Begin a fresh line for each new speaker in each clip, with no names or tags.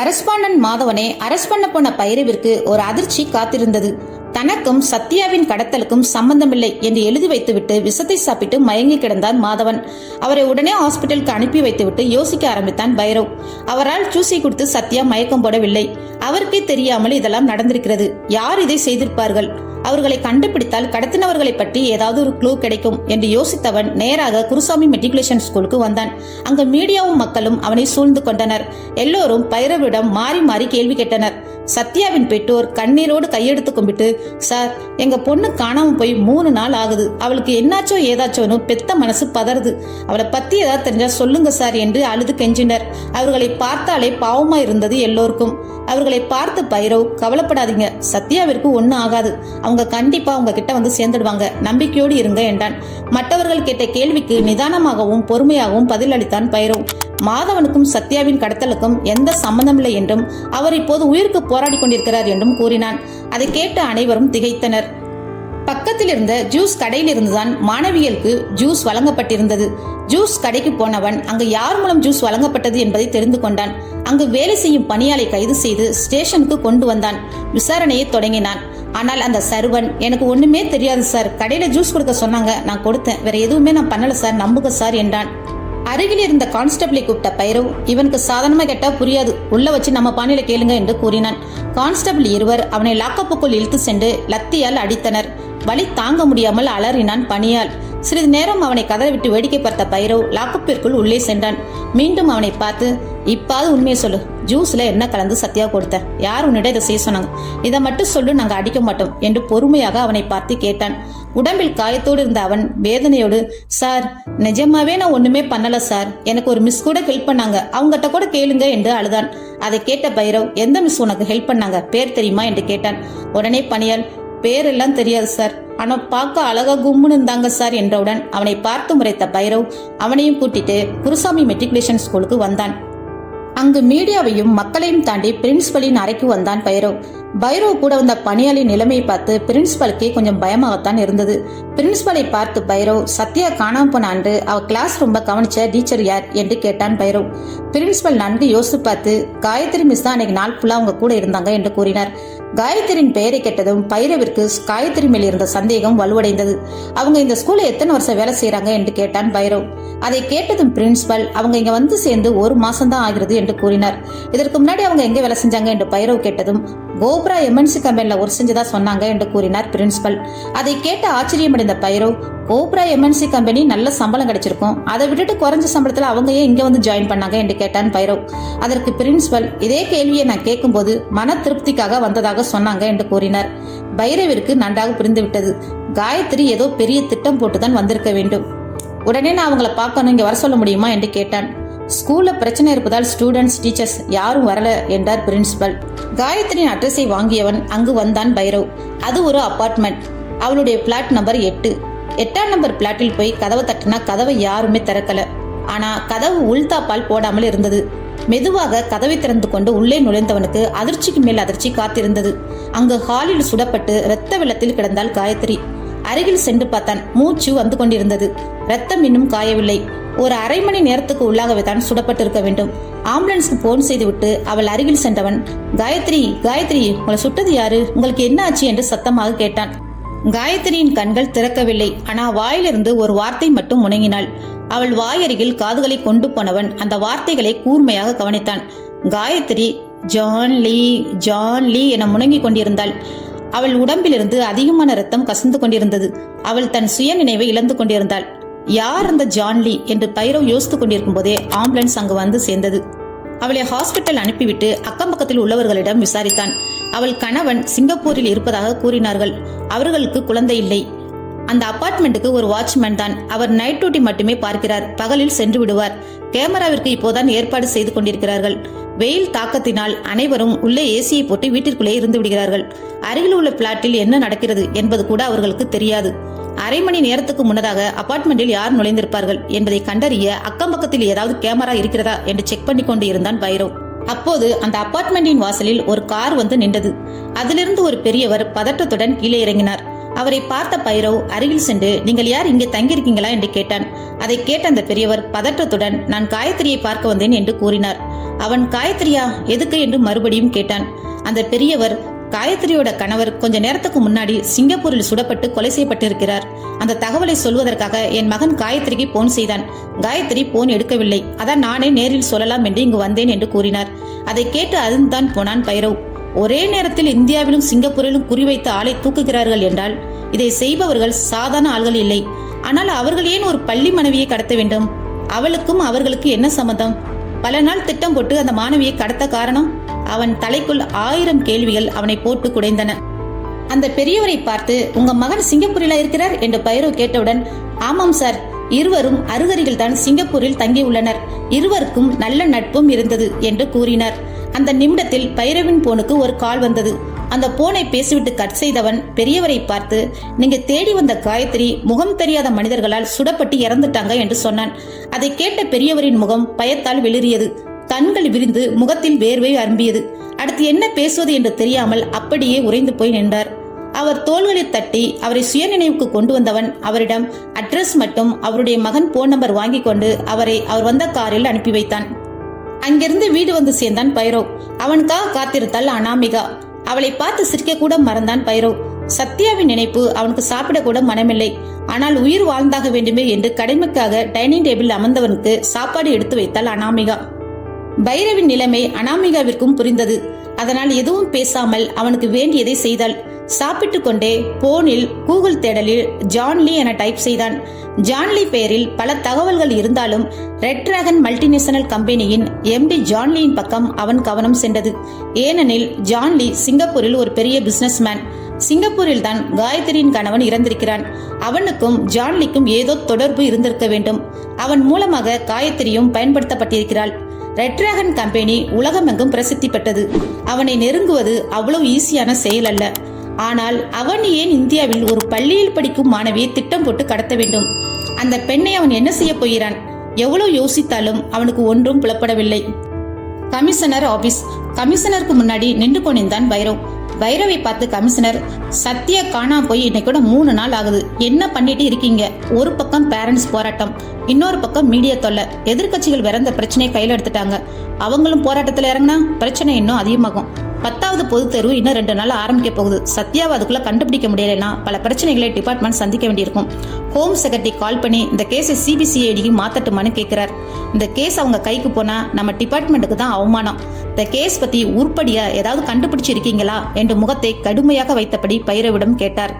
Correspondent மாதவனை arrest பண்ண போன பைரவிற்கு ஒரு அதிர்ச்சி காத்திருந்தது. தனக்கும் சத்யாவின் கடத்தலுக்கும் சம்பந்தமில்லை என்று எழுதி வைத்துவிட்டு விஷத்தை சாப்பிட்டு மயங்கி கிடந்தான் மாதவன். அவரை உடனே ஹாஸ்பிட்டலுக்கு அனுப்பி வைத்துவிட்டு யோசிக்க ஆரம்பித்தான் பைரவ். அவரால் ஜூஸை கொடுத்து சத்யா மயக்கம் போடவில்லை. அவருக்கே தெரியாமல் இதெல்லாம் நடந்திருக்கிறது. யார் இதை செய்திருப்பார்கள்? அவர்களை கண்டுபிடித்தால் கடத்தினவர்களை பற்றி ஏதாவது ஒரு க்ளூ கிடைக்கும் என்று யோசித்தவன் நேராக குருசாமி மெட்ரிகுலேஷன் ஸ்கூலுக்கு வந்தான். அங்கு மீடியாவும் மக்களும் அவனை சூழ்ந்து கொண்டனர். எல்லோரும் பைரவிடம் மாறி மாறி கேள்வி கேட்டனர். சத்யாவின் பெற்றோர் கண்ணீரோடு கையெடுத்து கும்பிட்டு சார் எங்க பொண்ணு காணாம போய் மூணு நாள் ஆகுது. அவளுக்கு என்னாச்சோ ஏதாச்சோன்னு பெத்த மனசு பதறுது. அவளை பத்தி ஏதாவது தெரிஞ்சா சொல்லுங்க சார் என்று அழுது கெஞ்சினர். அவர்களை பார்த்தாலே பாவமா இருந்தது எல்லோருக்கும். அவர்களை பார்த்து பைரவ் கவலைப்படாதீங்க. சத்யாவிற்கு ஒன்றும் ஆகாது. அவங்க கண்டிப்பா அவங்க கிட்ட வந்து சேர்ந்துடுவாங்க. நம்பிக்கையோடு இருங்க என்றான். மற்றவர்கள் கேட்ட கேள்விக்கு நிதானமாகவும் பொறுமையாகவும் பதிலளித்தான் பைரவ். மாதவனுக்கும் சத்யாவின் கடத்தலுக்கும் எந்த சம்பந்தமில்லை என்றும் அவர் இப்போது உயிருக்கு போராடி கொண்டிருக்கிறார் என்றும் கூறினான். அதை கேட்டு அனைவரும் திகைத்தனர். பக்கத்தில் இருந்த ஜூஸ் கடையிலிருந்துதான் மாணவியலுக்கு ஜூஸ் வழங்கப்பட்டிருந்தது. ஜூஸ் கடைக்கு போனவன் அங்கு யார் மூலம் ஜூஸ் வழங்கப்பட்டது என்பதை தெரிந்து கொண்டான். அங்கு வேலை செய்யும் பணியாளை கைது செய்து ஸ்டேஷனுக்கு கொண்டு வந்தான். விசாரணையை தொடங்கினான். ஆனால் அந்த சர்வன் எனக்கு ஒண்ணுமே தெரியாது சார். கடையில ஜூஸ் கொடுக்க சொன்னாங்க. நான் கொடுத்தேன். வேற எதுவுமே நான் பண்ணல சார். நம்புக சார் என்றான். அருகில் இருந்த கான்ஸ்டபிளை கூப்பிட்ட பைரவ் இவனுக்கு சாதாரணமா கேட்டா புரியாது. உள்ள வச்சு நம்ம பாணியில கேளுங்க என்று கூறினான். கான்ஸ்டபிள் இருவர் அவனை லாக்கப்புக்குள் இழுத்து சென்று லத்தியால் அடித்தனர். வலி தாங்க முடியாமல் அலறினான் பணியால் சிறிது நேரம் அவனை கதறவிட்டு வேடிக்கை பார்த்த பைரவ் லாக்கப்பிற்குள் உள்ளே சென்றான். மீண்டும் அவனை பார்த்து இப்பாவது உண்மையை சொல்லு. ஜூஸ்ல என்ன கலந்து சத்தியா கொடுத்த. யார் உன்னிடம் இதை செய்ய சொன்னாங்க? இதை மட்டும் சொல்லு நாங்க அடிக்க மாட்டோம் என்று பொறுமையாக அவனை பார்த்து கேட்டான். உடம்பில் காயத்தோடு இருந்த அவன் வேதனையோடு சார் நிஜமாவே நான் ஒண்ணுமே பண்ணல சார். எனக்கு ஒரு மிஸ் கூட ஹெல்ப் பண்ணாங்க. அவங்ககிட்ட கூட கேளுங்க என்று அழுதான். அதை கேட்ட பைரவ் எந்த மிஸ் உனக்கு ஹெல்ப் பண்ணாங்க? பேர் தெரியுமா? என்று கேட்டான். உடனே பணியால் பேரெல்லாம் தெரியாது சார். ஆனா பார்க்க அழகா கும்முன்னு இருந்தாங்க சார் என்றவுடன் அவனை பார்த்து முறைத்த பைரவ் அவனையும் கூட்டிட்டு குருசாமி மெட்ரிகுலேஷன் ஸ்கூலுக்கு வந்தான். அங்கு மீடியாவையும் மக்களையும் தாண்டி பிரின்சிபலின் அறைக்கு வந்தான் பைரவ். பைரவ் கூட வந்த பணியாளின் நிலைமையை பார்த்து பிரின்சிபலுக்கே கொஞ்சம் பயமாகத்தான் இருந்தது. பிரின்சிபலை பார்த்து பைரவ் சத்யா காணாம போன அன்று அவ கிளாஸ் ரொம்ப கவனிச்ச டீச்சர் யார்? என்று கேட்டான் பைரவ் பிரின்சிபல் நன்கு யோசித்து பார்த்து காயத்ரி மிஸ் தான் அன்னைக்கு நாள் ஃபுல்லா அவங்க கூட இருந்தாங்க என்று கூறினார். காயத்ரியின் பெயரை கேட்டதும் பைரவிற்கு காயத்ரி மேல் இருந்த சந்தேகம் வலுவடைந்தது. அவங்க இந்த ஸ்கூல்ல எத்தனை வருஷம் வேலை செய்யறாங்க என்று கேட்டான் பைரவ் அதை கேட்டதும் பிரின்சிபல் அவங்க இங்க வந்து சேர்ந்து ஒரு மாசம் தான் ஆகிறது என்று கூறினார். இதற்கு முன்னாடி அவங்க எங்க வேலை செஞ்சாங்க? என்று பைரவ் கேட்டதும் கோப்ரா எம்என்சி கம்பெனில ஒரு செஞ்சதா சொன்னாங்க என்று கூறினார் பிரின்சிபல். அதை கேட்டு ஆச்சரியமடைந்த பைரோ கோப்ரா எம்என்சி கம்பெனி நல்ல சம்பளம் கிடைச்சிருக்கும். அதை விட்டுட்டு குறைஞ்ச சம்பளத்துல அவங்க ஏன் இங்க வந்து ஜாயின் பண்ணாங்க என்று கேட்டான் பைரவ் அதற்கு பிரின்சிபல் இதே கேள்வியை நான் கேட்கும்போது மன திருப்திக்காக வந்ததாக சொன்னாங்க என்று கூறினார். பைரவிற்கு நன்றாக புரிந்துவிட்டது. காயத்ரி ஏதோ பெரிய திட்டம் போட்டுதான் வந்திருக்க வேண்டும். உடனே நான் அவங்கள பார்க்கணும் இங்க வர சொல்ல முடியுமா என்று கேட்டான். ஸ்கூல்ல பிரச்சனை இருப்பதால் ஸ்டூடெண்ட்ஸ் டீச்சர்ஸ் யாரும் வரல என்றார் பிரின்சிபல் காயத்ரியின் அட்ரஸை வாங்கியவன் அங்கு வந்தான் பைரவ். அது ஒரு அபார்ட்மெண்ட் அவளுடைய பிளாட் நம்பர் எட்டு. எட்டாம் நம்பர் பிளாட்டில் போய் கதவை தட்டினா கதவை யாருமே திறக்கல. ஆனா கதவு உள்தாப்பால் போடாமல் இருந்தது. மெதுவாக கதவை திறந்து கொண்டு உள்ளே நுழைந்தவனுக்கு அதிர்ச்சிக்கு மேல் அதிர்ச்சி காத்திருந்தது. அங்கு ஹாலில் சுடப்பட்டு இரத்த வெள்ளத்தில் கிடந்தாள் காயத்ரி. அருகில் சென்று பார்த்தான். மூச்சு வந்து கொண்டிருந்தது. ரத்தம் இன்னும் காயவில்லை. ஒரு அரை மணி நேரத்துக்கு உள்ளாகவே தான் சுடப்பட்டிருக்க வேண்டும். ஆம்புலன்ஸ்க்கு போன் செய்துவிட்டு அவள் அருகில் சென்றவன் காயத்ரி காயத்ரி உங்களை சுட்டது யாரு? உங்களுக்கு என்ன ஆச்சு? என்று சத்தமாக கேட்டான். காயத்ரியின் கண்கள் திறக்கவில்லை. ஆனா வாயிலிருந்து ஒரு வார்த்தை மட்டும் முணங்கினாள் அவள் வாயருகில் காதுகளை கொண்டு போனவன் அந்த வார்த்தைகளை கூர்மையாக கவனித்தான். Gayathri John Lee John Lee என முணங்கிக் கொண்டிருந்தாள். அவள் உடம்பிலிருந்து அதிகமான ரத்தம் கசிந்து கொண்டிருந்தது. அவள் தன் சுய நினைவை இழந்து கொண்டிருந்தாள். யார் அந்த ஜான்லி என்று பைரவ் யோசித்துக் கொண்டிருக்கும் போதே ஆம்புலன்ஸ் அங்கு வந்து சேர்ந்தது. அவளை ஹாஸ்பிட்டல் அனுப்பிவிட்டு அக்கம் பக்கத்தில் உள்ளவர்களிடம் விசாரித்தான். அவள் கணவன் சிங்கப்பூரில் இருப்பதாக கூறினார்கள். அவர்களுக்கு குழந்தை இல்லை. அந்த அபார்ட்மெண்ட்டுக்கு ஒரு வாட்ச்மேன் தான். அவர் நைட் டியூட்டி மட்டுமே பார்க்கிறார். பகலில் சென்று விடுவார். கேமராவிற்கு இப்போதான் ஏற்பாடு செய்து கொண்டிருக்கிறார்கள். வெயில் தாக்கத்தினால் அனைவரும் உள்ளே ஏசியை போட்டு வீட்டிற்குள்ளே இருந்து விடுகிறார்கள். அருகில் உள்ள பிளாட்டில் என்ன நடக்கிறது என்பது கூட அவர்களுக்கு தெரியாது. அரை மணி நேரத்துக்கு முன்னதாக அபார்ட்மெண்டில் யார் நுழைந்திருப்பார்கள் என்பதை கண்டறிய அக்கம் பக்கத்தில் ஏதாவது கேமரா இருக்கிறதா என்று செக் பண்ணி கொண்டு இருந்தான் பைரவ். அப்போது அந்த அபார்ட்மெண்டின் வாசலில் ஒரு கார் வந்து நின்றது. அதிலிருந்து ஒரு பெரியவர் பதட்டத்துடன் கீழே இறங்கினார். அவரை பார்த்த பைரவ் அருகில் சென்று நீங்கள் யார்? இங்கே தங்கியிருக்கீங்களா? என்று கேட்டான். அதை கேட்ட அந்த பெரியவர் பதற்றத்துடன் நான் காயத்ரியை பார்க்க வந்தேன் என்று கூறினார். அவன் காயத்ரியா? எதுக்கு? என்று மறுபடியும் கேட்டான். அந்த பெரியவர் காயத்ரியோட கணவர் கொஞ்ச நேரத்துக்கு முன்னாடி சிங்கப்பூரில் சுடப்பட்டு கொலை செய்யப்பட்டிருக்கிறார். அந்த தகவலை சொல்வதற்காக என் மகன் காயத்ரிக்கு போன் செய்தான். காயத்ரி போன் எடுக்கவில்லை. அதான் நானே நேரில் சொல்லலாம் என்று இங்கு வந்தேன் என்று கூறினார். அதை கேட்டு அருந்தான் போனான் பைரவ். ஒரே நேரத்தில் இந்தியாவிலும் சிங்கப்பூரிலும் குறிவைத்து ஆளை தூக்குகிறார்கள் என்றால் இதை செய்பவர்கள் சாதாரண ஆள்கள் இல்லை. ஆனால் அவர்கள் ஏன் ஒரு பள்ளி மனைவியை கடத்த வேண்டும்? அவளுக்கும் அவர்களுக்கு என்ன சம்மந்தம் பல நாள் திட்டம் போட்டு அந்த மாணவியை கடத்த காரணம் அவன் தலைக்குள் ஆயிரம் கேள்விகள் அவனை போட்டு குடைந்தன. அந்த பெரியவரை பார்த்து உங்க மகன் சிங்கப்பூரில் இருக்கிறார்? என்று பயிரோ கேட்டவுடன் ஆமாம் சார் இருவரும் அருகருகில் தான் சிங்கப்பூரில் தங்கியுள்ளனர். இருவருக்கும் நல்ல நட்பும் இருந்தது என்று கூறினார். அந்த நிமிடத்தில் பைரவின் போனுக்கு ஒரு கால் வந்தது. அந்த போனை பேசிவிட்டு கட் செய்தவன் பெரியவரை பார்த்து நீங்க தேடி வந்த காயத்ரி முகம் தெரியாத மனிதர்களால் சுடப்பட்டு இறந்துட்டாங்க என்று சொன்னான். அதை கேட்ட பெரியவரின் முகம் பயத்தால் வெளிறியது. கண்கள் விரிந்து முகத்தில் வேர்வை அரும்பியது. அடுத்து என்ன பேசுவது என்று தெரியாமல் அப்படியே உறைந்து போய் நின்றார். அவர் தோள்களை தட்டி அவரை சுயநினைவுக்கு கொண்டு வந்தவன் அவரிடம் அட்ரஸ் மட்டும் அவருடைய மகன் போன் நம்பர் வாங்கி கொண்டு அவரை அவர் வந்த காரில் அனுப்பி வைத்தான். அங்கிருந்து வீடு வந்து சேர்ந்தான் பைரவ் அவனுக்காக காத்திருந்தாள் அனாமிகா. அவளை பார்த்து சிரிக்க கூட மறந்தான் பைரவ் சத்யாவின் நினைப்பு அவனுக்கு சாப்பிட கூட மனமில்லை. ஆனால் உயிர் வாழ்ந்தாக வேண்டுமே என்று கடமைக்காக டைனிங் டேபிள் அமர்ந்தவனுக்கு சாப்பாடு எடுத்து வைத்தாள் அனாமிகா. பைரவின் நிலைமை அனாமிகாவிற்கும் புரிந்தது. அதனால் எதுவும் பேசாமல் அவனுக்கு வேண்டியதை செய்தாள். சாப்பிட்டு கொண்டே போனில் கூகுள் தேடலில் ஜான்லி என டைப் செய்தான். ஜான்லி பெயரில் பல தகவல்கள் இருந்தாலும் ரெட் டிராகன் மல்டிநேஷனல் கம்பெனியின் எம்டி ஜான்லியின் பக்கம் அவன் கவனம் சென்றது. ஏனெனில் ஜான்லி சிங்கப்பூரில் ஒரு பெரிய பிசினஸ்மேன் சிங்கப்பூரில் தான் காயத்ரியின் கணவன் இறந்திருக்கிறான். அவனுக்கும் ஜான்லிக்கும் ஏதோ தொடர்பு இருந்திருக்க வேண்டும். அவன் மூலமாக காயத்ரியும் பயன்படுத்தப்பட்டிருக்கிறாள். ரெட் டிராகன் கம்பெனி உலகமெங்கும் பிரசித்தி பெற்றது அவனை நெருங்குவது அவ்வளவு ஈஸியான செயல் அல்ல. ஆனால் அவன் ஏன் இந்தியாவில் ஒரு பள்ளியில் படிக்கும் மாணவியை திட்டம் போட்டு கடத்த வேண்டும்? அந்த பெண்ணை அவன் என்ன செய்ய போகிறான்? எவ்வளவு யோசித்தாலும் அவனுக்கு ஒன்றும் புலப்படவில்லை. Commissioner office. கமிஷனருக்கு முன்னாடி நின்று கொண்டிருந்தான் பைரவ். வைரவை பார்த்து கமிஷனர் சத்யா காணாம போய் இன்னைக்கு கூட மூணு நாள் ஆகுது. என்ன பண்ணிட்டு இருக்கீங்க? ஒரு பக்கம் பேரண்ட்ஸ் போராட்டம் இன்னொரு பக்கம் மீடியா தொல்லை. எதிர்க்கட்சிகள் விறந்த பிரச்சனையை கையில் எடுத்துட்டாங்க. அவங்களும் போராட்டத்தில் இறங்கினா பிரச்சனை இன்னும் அதிகமாகும். பத்தாவது பொதுத் தேர்வு இன்னும் ரெண்டு நாள் ஆரம்பிக்க போகுது. சத்யாவை அதுக்குள்ள கண்டுபிடிக்க முடியலைன்னா பல பிரச்சனைகளை டிபார்ட்மெண்ட் சந்திக்க வேண்டியிருக்கும். ஹோம் செக்ரட்டரி கால் பண்ணி இந்த கேஸை சிபிசிஐடிக்கு மாத்தட்டுமான்னு கேட்கிறார் இந்த கேஸ் அவங்க கைக்கு போனா நம்ம டிபார்ட்மெண்ட்டுக்கு தான் அவமானம். இந்த கேஸ் பத்தி உருப்படியா ஏதாவது கண்டுபிடிச்சிருக்கீங்களா? என்று முகத்தை கடுமையாக வைத்தபடி பைரவிடம் கேட்டார்.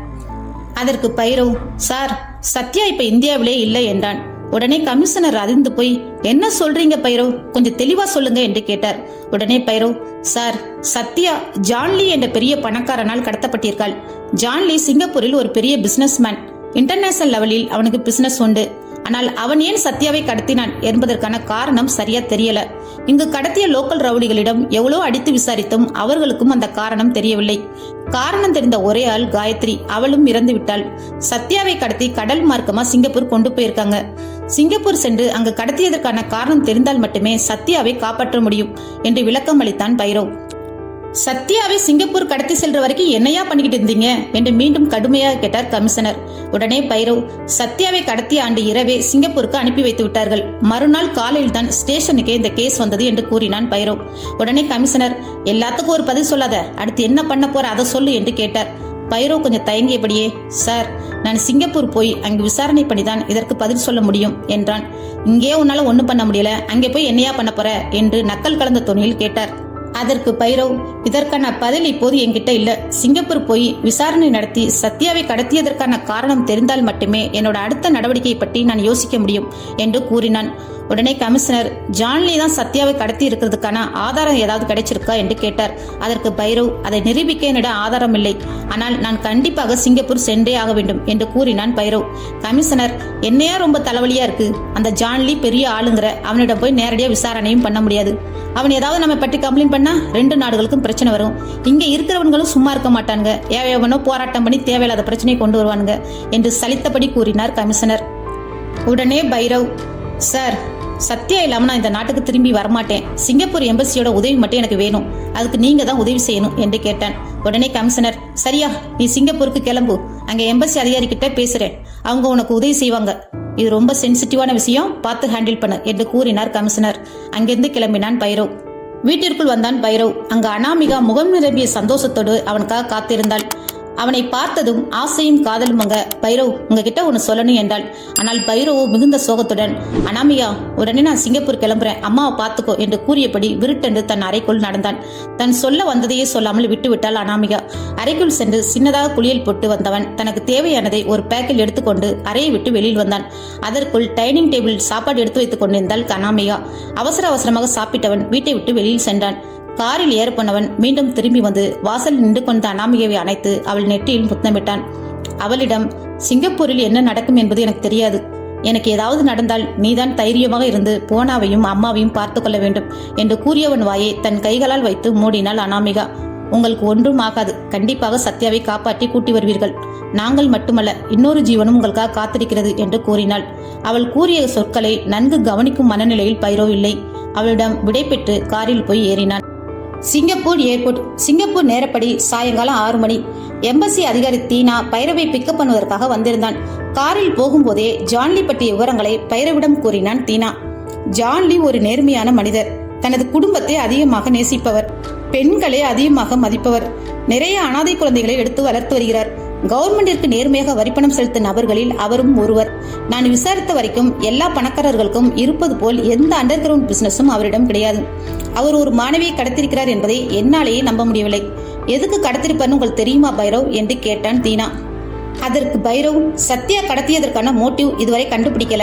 அதற்கு பைரவ் சார் சத்யா இப்ப இந்தியாவிலே இல்லை என்றான். உடனே கமிஷனர் அதிர்ந்து போய் என்ன சொல்றீங்க பைரவ் கொஞ்சம் தெளிவா சொல்லுங்க என்று கேட்டார். உடனே பைரவ் சார் சத்யா ஜான்லி என்ற பெரிய பணக்காரனால் கடத்தப்பட்டிருக்காள். ஜான்லி சிங்கப்பூரில் ஒரு பெரிய பிசினஸ்மேன் இன்டர்நேஷனல் லெவலில் அவனுக்கு பிசினஸ் உண்டு. ஆனால் அவன் ஏன் சத்யாவை கடத்தினான் என்பதற்கான காரணம் சரியா தெரியல. இங்கு கடத்திய லோக்கல் ரவுடிகளிடம் எவ்வளோ அடித்து விசாரித்தும் அவர்களுக்கும் அந்த காரணம் தெரியவில்லை. காரணம் தெரிந்த ஒரே ஆள் காயத்ரி. அவளும் இறந்து விட்டாள். சத்யாவை கடத்தி கடல் மார்க்கமா சிங்கப்பூர் கொண்டு போயிருக்காங்க. சிங்கப்பூர் சென்று அங்கு கடத்தியதற்கான காரணம் தெரிந்தால் மட்டுமே சத்யாவை காப்பாற்ற முடியும் என்று விளக்கம் அளித்தான் பைரவ். சத்யாவை சிங்கப்பூர் கடத்தி செல்ற வரைக்கும் என்னையா பண்ணிக்கிட்டு இருந்தீங்க? என்று மீண்டும் கடுமையாக கேட்டார் கமிஷனர். உடனே பைரவ் சத்யாவை கடத்திய ஆண்டு இரவே சிங்கப்பூருக்கு அனுப்பி வைத்து விட்டார்கள். மறுநாள் காலையில் தான் ஸ்டேஷனுக்கே இந்த கேஸ் வந்தது என்று கூறினான் பைரவ் உடனே கமிஷனர் எல்லாத்துக்கும் ஒரு பதில் சொல்லாத அடுத்து என்ன பண்ண போற அதை சொல்லு என்று கேட்டார். பைரவ் கொஞ்சம் தயங்கியபடியே சார் நான் சிங்கப்பூர் போய் அங்கு விசாரணை பண்ணி தான் இதற்கு பதில் சொல்ல முடியும் என்றான். இங்கே உன்னால ஒன்றும் பண்ண முடியல. அங்கே போய் என்னையா பண்ண போற? என்று நக்கல் கலந்த துணியில் கேட்டார். அதற்கு பைரவ் இதற்கான பதில் இப்போது என்கிட்ட இல்ல. சிங்கப்பூர் போய் விசாரணை நடத்தி சத்யாவை கடத்தியதற்கான காரணம் தெரிந்தால் மட்டுமே என்னோட அடுத்த நடவடிக்கை பற்றி நான் யோசிக்க முடியும் என்று கூறினான். உடனே கமிஷனர் ஜான்லி தான் சத்யாவை கடத்தி இருக்கிறதுக்கான ஆதாரம் ஏதாவது கிடைச்சிருக்கா? என்று கேட்டார். அதற்கு பைரவ் அதை நிரூபிக்க என்னிடம் ஆதாரம் இல்லை. ஆனால் நான் கண்டிப்பாக சிங்கப்பூர் சென்றே ஆக வேண்டும் என்று கூறினான் பைரவ். கமிஷனர் என்னையா ரொம்ப தலைவலியா இருக்கு? அந்த ஜான்லி பெரிய ஆளுங்கிற அவனிடம் போய் நேரடியாக விசாரணையும் பண்ண முடியாது. அவன் ஏதாவது நம்ம பற்றி கம்ப்ளைண்ட் பண்ணா ரெண்டு நாடுகளுக்கும் பிரச்சனை வரும். இங்க இருக்கிறவங்களும் சும்மா இருக்க மாட்டாங்க எவனோ போராட்டம் பண்ணி தேவையில்லாத பிரச்சனையை கொண்டு வருவானுங்க என்று சலித்தபடி கூறினார் கமிஷனர். உடனே பைரவ் சார் சத்யா இல்லாம நான் இந்த நாட்டுக்கு திரும்பி வரமாட்டேன். சிங்கப்பூர் எம்பசியோட உதவி மட்டும் எனக்கு வேணும். அதுக்கு நீங்க தான் உதவி செய்யணும் என்று கேட்டான். உடனே கமிஷனர் சரியா நீ சிங்கப்பூருக்கு கிளம்பு. அங்க எம்பசி அதிகாரி கிட்ட பேசுறேன். அவங்க உனக்கு உதவி செய்வாங்க. இது ரொம்ப சென்சிட்டிவான விஷயம். பார்த்து ஹேண்டில் பண்ணு என்று கூறினார் கமிஷனர். அங்கிருந்து கிளம்பினான் பைரவ். வீட்டிற்குள் வந்தான் பைரவ். அங்கு அனாமிகா முகம் நிரம்பிய சந்தோஷத்தோடு அவனுக்காக காத்திருந்தாள். அவனை பார்த்ததும் ஆசையும் காதலும் அங்க. பைரவ் உங்ககிட்ட ஒன்று சொல்லணும் என்றாள். ஆனால் பைரவோ மிகுந்த சோகத்துடன் அனாமிகா உடனே நான் சிங்கப்பூர் கிளம்புறேன். அம்மாவை பார்த்துக்கோ என்று கூறியபடி விருட்டென்று தன் அறைக்குள் நடந்தான். தன் சொல்ல வந்ததையே சொல்லாமல் விட்டுவிட்டாள் அனாமிகா. அறைக்குள் சென்று சின்னதாக குளியல் போட்டு வந்தவன் தனக்கு தேவையானதை ஒரு பேக்கில் எடுத்துக்கொண்டு அறையை விட்டு வெளியில் வந்தான். அதற்குள் டைனிங் டேபிள் சாப்பாடு எடுத்து வைத்துக் கொண்டிருந்தாள் அனாமிகா. அவசர அவசரமாக சாப்பிட்டவன் வீட்டை விட்டு வெளியில் சென்றான். காரில் ஏற மீண்டும் திரும்பி வந்து வாசல் நின்று கொண்ட அனாமிகாவை அணைத்து அவள் நெற்றியில் முத்தமிட்டான் அவளிடம் சிங்கப்பூரில் என்ன நடக்கும் என்பது எனக்கு தெரியாது. எனக்கு ஏதாவது நடந்தால் நீதான் தைரியமாக இருந்து போனாவையும் அம்மாவையும் பார்த்து கொள்ள வேண்டும் என்று கூறியவன் வாயை தன் கைகளால் வைத்து மூடினாள் அனாமிகா. உங்களுக்கு ஒன்றும் ஆகாது. கண்டிப்பாக சத்யாவை காப்பாற்றி கூட்டி வருவீர்கள். நாங்கள் மட்டுமல்ல இன்னொரு ஜீவனும் உங்களுக்காக காத்திருக்கிறது என்று கூறினாள். அவள் கூறிய சொற்களை நன்கு கவனிக்கும் மனநிலையில் பைரோ இல்லை. அவளிடம் விடைபெற்று காரில் போய் ஏறினான். சிங்கப்பூர் ஏர்போர்ட் சிங்கப்பூர் நேரப்படி சாயங்காலம் ஆறு மணி. எம்பசி அதிகாரி தீனா பைரவை பிக்கப் பண்ணுவதற்காக வந்திருந்தான். காரில் போகும்போதே ஜான்லி பற்றிய விவரங்களை பைரவிடம் கூறினான் தீனா. ஜான்லி ஒரு நேர்மையான மனிதர். தனது குடும்பத்தை அதிகமாக நேசிப்பவர். பெண்களை அதிகமாக மதிப்பவர். நிறைய அனாதை குழந்தைகளை எடுத்து வளர்த்து வருகிறார். கவர்மெண்டிற்கு நேர்மையாக வரிப்பணம் செலுத்தும் நபர்களில் அவரும் ஒருவர். நான் விசாரித்த வரைக்கும் எல்லா பணக்காரர்களுக்கும் இருப்பது போல் எந்த அண்டர் கிரவுண்ட் பிசினஸும் அவரிடம் கிடையாது. அவர் ஒரு மாணவியை கடத்திருக்கிறார் என்பதை என்னாலேயே நம்ப முடியவில்லை. எதுக்கு கடத்திருப்பார்னு உங்களுக்கு தெரியுமா பைரவ்? என்று கேட்டான் தீனா. அதற்கு பைரவ் சத்யா கடத்தியதற்கான மோட்டிவ் இதுவரை கண்டுபிடிக்கல.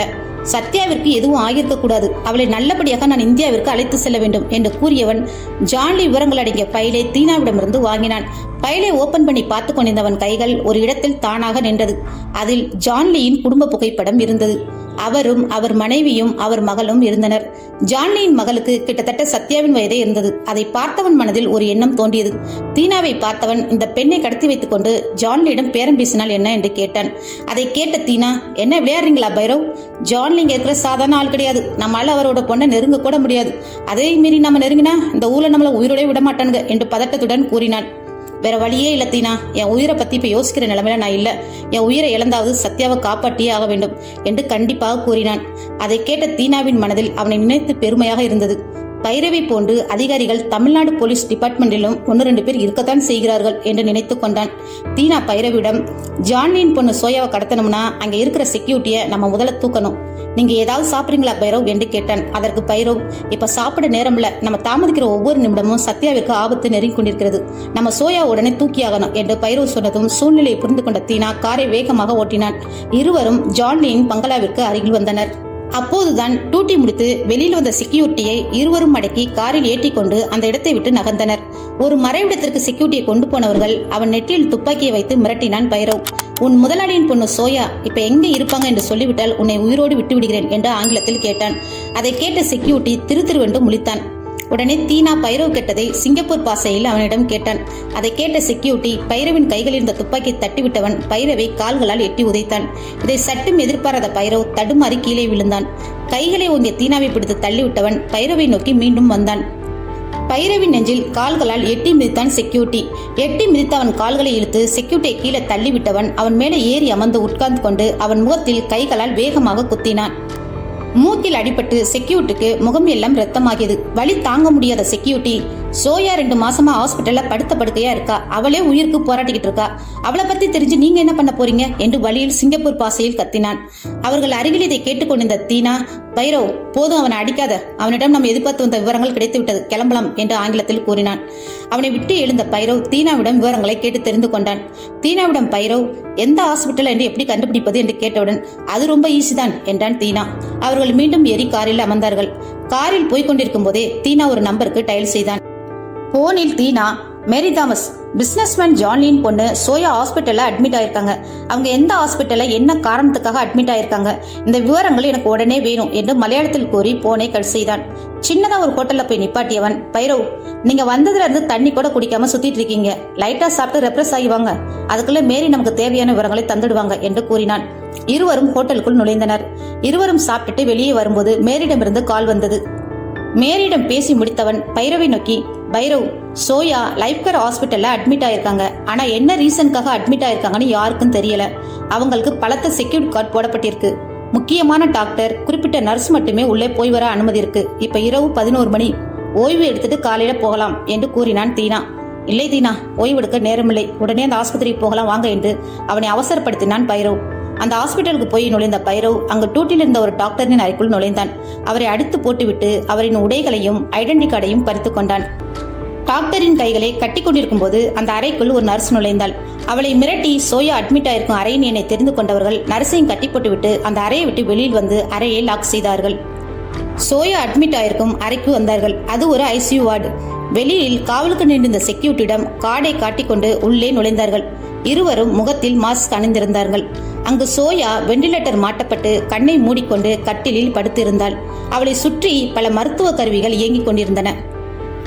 சத்யாவிற்கு எதுவும் ஆகியிருக்க கூடாது அவளை நல்லபடியாக நான் இந்தியாவிற்கு அழைத்து செல்ல வேண்டும் என்று கூறியவன் ஜான்லி விவரங்கள் அடங்கிய பைலை தீனாவிடமிருந்து வாங்கினான். பைலை ஓபன் பண்ணி பார்த்து கொண்டிருந்தவன் கைகள் ஒரு இடத்தில் தானாக நின்றது. அதில் ஜான்லியின் குடும்ப புகைப்படம் இருந்தது. அவரும் அவர் மனைவியும் அவர் மகளும் இருந்தனர். ஜான்லியின் மகளுக்கு கிட்டத்தட்ட சத்யாவின் வயதே இருந்தது. அதை பார்த்தவன் மனதில் ஒரு எண்ணம் தோன்றியது. தீனாவை பார்த்தவன் இந்த பெண்ணை கடத்தி வைத்துக் கொண்டு ஜான்லியிடம் பேரம் பேசினால் என்ன என்று கேட்டான். அதை கேட்ட தீனா என்ன விளையாடுறீங்களா பைரவ்? ஜான்லி இங்க இருக்கிற சாதாரண ஆள் கிடையாது. நம்மளால அவரோட பொண்ணை நெருங்க கூட முடியாது. அதே மீறி நம்ம நெருங்கினா இந்த ஊர்ல நம்மள உயிரோட விட மாட்டானுங்க என்று பதட்டத்துடன் கூறினான். வேற வழியே இல்ல தீனா. என் உயிரை பத்தி இப்ப யோசிக்கிற நிலைமையில நான் இல்ல. என் உயிரை இழந்தாவது சத்யாவை காப்பாற்றியே ஆக வேண்டும் என்று கண்டிப்பாக கூறினான். அதை கேட்ட தீனாவின் மனதில் அவனை நினைத்து பெருமையாக இருந்தது. பைரவி போன்று அதிகாரிகள் தமிழ்நாடு போலீஸ் டிபார்ட்மெண்டிலும் ஒன்று ரெண்டு பேர் இருக்கத்தான் செய்கிறார்கள் என்று நினைத்து கொண்டான். தீனா பைரவிடம் ஜான்லின் பொண்ணு சோயாவை கடத்தணும்னா அங்க இருக்கிற செக்யூரிட்டியை நம்ம முதல்ல தூக்கணும். நீங்க ஏதாவது சாப்பிடுறீங்களா பைரவ்? என்று கேட்டான். அதற்கு பைரவ் இப்ப சாப்பிட நேரம் இல்ல நம்ம தாமதிக்கிற ஒவ்வொரு நிமிடமும் சத்யாவிற்கு ஆபத்து நெருங்கி கொண்டிருக்கிறது. நம்ம சோயா உடனே தூக்கியாகணும் என்று பைரவ் சொன்னதும் சூழ்நிலையை புரிந்து கொண்ட தீனா காரை வேகமாக ஓட்டினான். இருவரும் ஜான்லியின் பங்களாவிற்கு அருகில் வந்தனர். அப்போதுதான் டூட்டி முடித்து வெளியில் வந்த செக்யூரிட்டியை இருவரும் அடக்கி காரில் ஏற்றிக்கொண்டு அந்த இடத்தை விட்டு நகர்ந்தனர். ஒரு மறைவிடத்திற்கு செக்யூரிட்டியை கொண்டு போனவர்கள் அவன் நெற்றியில் துப்பாக்கியை வைத்து மிரட்டினான் பைரவ். உன் முதலாளியின் பொண்ணு சோயா இப்ப எங்க இருப்பாங்க என்று சொல்லிவிட்டால் உன்னை உயிரோடு விட்டு விடுகிறேன் என்று ஆங்கிலத்தில் கேட்டான். அதை கேட்ட செக்யூரிட்டி திரு திருவென்று முழித்தான். உடனே தீனா பைரவ் கேட்டதை சிங்கப்பூர் பாசையில் அவனிடம் கேட்டான். அதை கேட்ட செக்யூரிட்டி பைரவின் கைகளில் இருந்த துப்பாக்கி தட்டிவிட்டவன் பைரவை கால்களால் எட்டி உதைத்தான். இதை சட்டும் எதிர்பாராத பைரவ் தடுமாறி கீழே விழுந்தான். கைகளை ஓங்கிய தீனாவை பிடித்து தள்ளிவிட்டவன் பைரவை நோக்கி மீண்டும் வந்தான். பைரவின் நெஞ்சில் கால்களால் எட்டி மிதித்தான் செக்யூரிட்டி எட்டி மிதித்த அவன் கால்களை இழுத்து செக்யூரிட்டியை கீழே தள்ளிவிட்டவன் அவன் மேலே ஏறி அமர்ந்து உட்கார்ந்து கொண்டு அவன் முகத்தில் கைகளால் வேகமாக குத்தினான். மூக்கில் அடிபட்டு செக்யூரிட்டிக்கு முகம் எல்லாம் ரத்தமாகியது. வழி தாங்க முடியாத செக்யூரிட்டி சோயா ரெண்டு மாசமா ஹாஸ்பிட்டல்ல படுத்த படுக்கையா இருக்கா? அவளே உயிருக்கு போராட்டிக்கிட்டு இருக்கா. அவளை பத்தி தெரிஞ்சு நீங்க என்ன பண்ண போறீங்க? என்று வழியில் சிங்கப்பூர் பாசையில் கத்தினான். அவர்கள் அருகில் இதை கேட்டுக்கொண்டிருந்த தீனா பைரவ் போதும் அவனை அடிக்காத. அவனிடம் நாம் எதிர்பார்த்து வந்த விவரங்கள் கிடைத்து விட்டது கிளம்பலாம் என்று ஆங்கிலத்தில் கூறினான். அவனை விட்டு எழுந்த பைரவ் தீனாவிடம் விவரங்களை கேட்டு தெரிந்து கொண்டான். தீனாவிடம் பைரவ் எந்த ஹாஸ்பிட்டல் என்று எப்படி கண்டுபிடிப்பது? என்று கேட்டவுடன் அது ரொம்ப ஈஸி தான் என்றான் தீனா. அவர்கள் மீண்டும் ஏறி காரில் அமர்ந்தார்கள். காரில் போய்க் கொண்டிருக்கும் போதே தீனா ஒரு நம்பருக்கு டயல் செய்தான். போனில் தீனா மேரி தாமஸ் பிசினஸ்மேன் ஜான்லின் பொண்ணு சோயா ஹாஸ்பிட்டல்ல அட்மிட் ஆயிருக்காங்க. அவங்க எந்த ஹாஸ்பிட்டல்ல என்ன காரணத்துக்காக அட்மிட் ஆயிருக்காங்க? இந்த விவரங்கள் எனக்கு உடனே வேணும் என்று மலையாளத்தில் கூறி போனை கட் செய்தான். சின்னதா ஒரு ஹோட்டல்ல போய் நிப்பாட்டியவன் பைரவ் நீங்க வந்ததுல இருந்து தண்ணி கூட குடிக்காம சுத்திட்டு இருக்கீங்க. லைட்டா சாப்பிட்டு ரெப்ரஸ் ஆகிவாங்க அதுக்குள்ள மேரி நமக்கு தேவையான விவரங்களை தந்துடுவாங்க என்று கூறினான். இருவரும் ஹோட்டலுக்குள் நுழைந்தனர். இருவரும் சாப்பிட்டுட்டு வெளியே வரும்போது மேரிடமிருந்து கால் வந்தது. மேரியிடம் பேசி முடித்தவன் பைரவை நோக்கி பைரவ் சோயா லைஃப்கர் ஹாஸ்பிட்டல்ல அட்மிட் ஆயிருக்காங்க. ஆனா என்ன ரீசனுக்காக அட்மிட் ஆயிருக்காங்கன்னு யாருக்கும் தெரியல. அவங்களுக்கு பலத்த செக்யூரிட்டி கார்டு போடப்பட்டிருக்கு. முக்கியமான டாக்டர் குறிப்பிட்ட நர்ஸ் மட்டுமே உள்ளே போய் வர அனுமதி இருக்கு. இப்ப இரவு பதினோரு மணி. ஓய்வு எடுத்துட்டு காலையில போகலாம் என்று கூறினான் தீனா. இல்லை தீனா ஓய்வெடுக்க நேரமில்லை. உடனே அந்த ஆஸ்பத்திரிக்கு போகலாம் வாங்க என்று அவனை அவசரப்படுத்தினான் பைரவ். அந்த ஹாஸ்பிட்டலுக்கு போய் நுழைந்த பைரவ் அங்கு டூட்டில் இருந்த ஒரு டாக்டரின் அறைக்குள் நுழைந்தான். அவரை அடித்து போட்டுவிட்டு அவரின் உடைகளையும் ஐடென்டி கார்டையும் பறித்து கொண்டான். டாக்டரின் கைகளை கட்டி கொண்டிருக்கும் போது அந்த அறைக்குள் ஒரு நர்ஸ் நுழைந்தாள். அவளை மிரட்டி சோயா அட்மிட் ஆயிருக்கும் அறையின் எண்ணை தெரிந்து கொண்டவர்கள் நர்ஸையும் கட்டி போட்டுவிட்டு அந்த அறையை விட்டு வெளியில் வந்து அறையை லாக் செய்தார்கள். சோயா அட்மிட் ஆயிருக்கும் அறைக்கு வந்தார்கள். அது ஒரு ஐசியூ வார்டு வெளியில் காவலுக்கு நின்றிருந்த செக்யூரிட்டியிடம் கார்டை காட்டிக்கொண்டு உள்ளே நுழைந்தார்கள். இருவரும் முகத்தில் மாஸ்க் அணிந்திருந்தார்கள். அங்கு சோயா வெண்டிலேட்டர் மாட்டப்பட்டு கண்ணை மூடிக்கொண்டு கட்டிலில் படுத்திருந்தாள். அவளை சுற்றி பல மருத்துவ கருவிகள் இயங்கிக் கொண்டிருந்தன.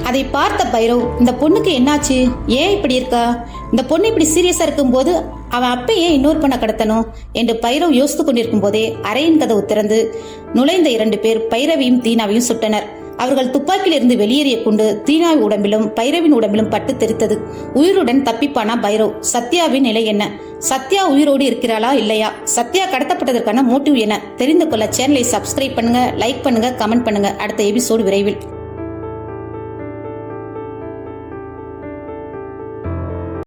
அதை பார்த்த பைரவ் இந்த பொண்ணுக்கு என்னாச்சு? ஏன் இப்படி இருக்கா? இந்த பொண்ணு இப்படி சீரியஸா இருக்கும்போது அவன் அப்பையே இன்னொரு பொண்ணை கடத்தணும் என்று பைரவ் யோசித்துக் கொண்டிருக்கும் போதே அறையின் கதவு திறந்து நுழைந்த இரண்டு பேர் பைரவியும் தீனாவையும் சுட்டனர். அவர்கள் துப்பாக்கியில் இருந்து வெளியேறிய குண்டு தீனாய் உடம்பிலும் பைரவின் உடம்பிலும் பட்டு தெரித்தது. உயிருடன் தப்பிப்பானா பைரவ்? சத்யாவின் நிலை என்ன? சத்யா உயிரோடு இருக்கிறாளா இல்லையா? சத்யா கடத்தப்பட்டதற்கான மோட்டிவ் என்ன? தெரிந்து கொள்ள சேனலை சப்ஸ்கிரைப் பண்ணுங்க லைக் பண்ணுங்க கமெண்ட் பண்ணுங்க. அடுத்த எபிசோடு விரைவில்.